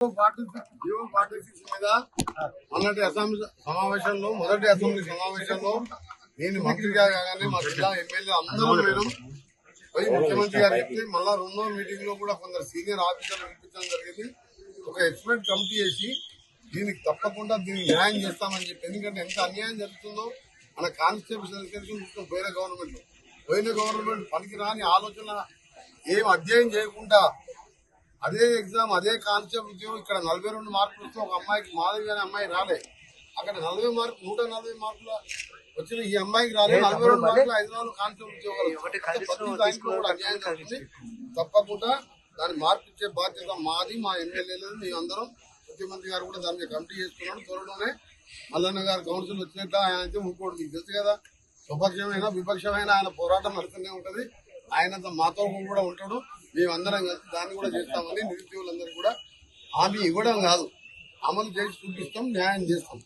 Forty మీద మొన్నటి assembly సమావేశంలో మొదటి అసెంబ్లీ సమావేశంలో నేను మంత్రిగా కాగానే మా జిల్లా ఎమ్మెల్యే అందరూ మేడం పోయి ముఖ్యమంత్రి గారు చెప్తే మళ్ళా రెండో మీటింగ్లో కూడా కొందరు సీనియర్ ఆఫీసర్లు వినిపించడం జరిగింది. ఒక ఎక్స్పర్ట్ కమిటీ చేసి దీనికి తప్పకుండా దీనికి న్యాయం చేస్తామని చెప్పి ఎందుకంటే ఎంత అన్యాయం జరుగుతుందో మన కానిస్టేబుల్స్ ఎడ్యుకేషన్ పోయిన గవర్నమెంట్. పోయిన గవర్నమెంట్ పనికిరాని ఆలోచన ఏం అధ్యయనం చేయకుండా అదే ఎగ్జామ్ అదే ఉద్యోగం ఇక్కడ నలభై రెండు మార్కులు వస్తే ఒక అమ్మాయికి మాధవి అనే అమ్మాయి రాలే. అక్కడ నలభై మార్కులు నూట నలభై మార్కుల వచ్చిన ఈ అమ్మాయికి రాలే. నలభై రెండు మార్కులు హైదరాబాద్ కానిస్టేబుల్ ఉద్యోగాలు కూడా అన్యాయం జరుగుతుంది. తప్పకుండా దాన్ని మార్పు ఇచ్చే బాధ్యత మాది మా ఎమ్మెల్యేలు మేమందరం ముఖ్యమంత్రి గారు కూడా దాని మీద కమిటీ చేస్తున్నాడు త్వరలోనే. మల్లన్న గారు కౌన్సిల్ వచ్చినట్టు ఆయన అయితే ఇంకోటి మీకు తెలుసు కదా స్వపక్షమైన విపక్షమైన ఆయన పోరాటం నడుస్తూనే ఉంటది. ఆయనంత మాతో కూడా ఉంటాడు. మేమందరం కలిసి దాన్ని కూడా చేస్తామని నిరుద్యోగులందరూ కూడా హామీ ఇవ్వడం కాదు. అమలు చేసి చూపిస్తాం న్యాయం చేస్తాం.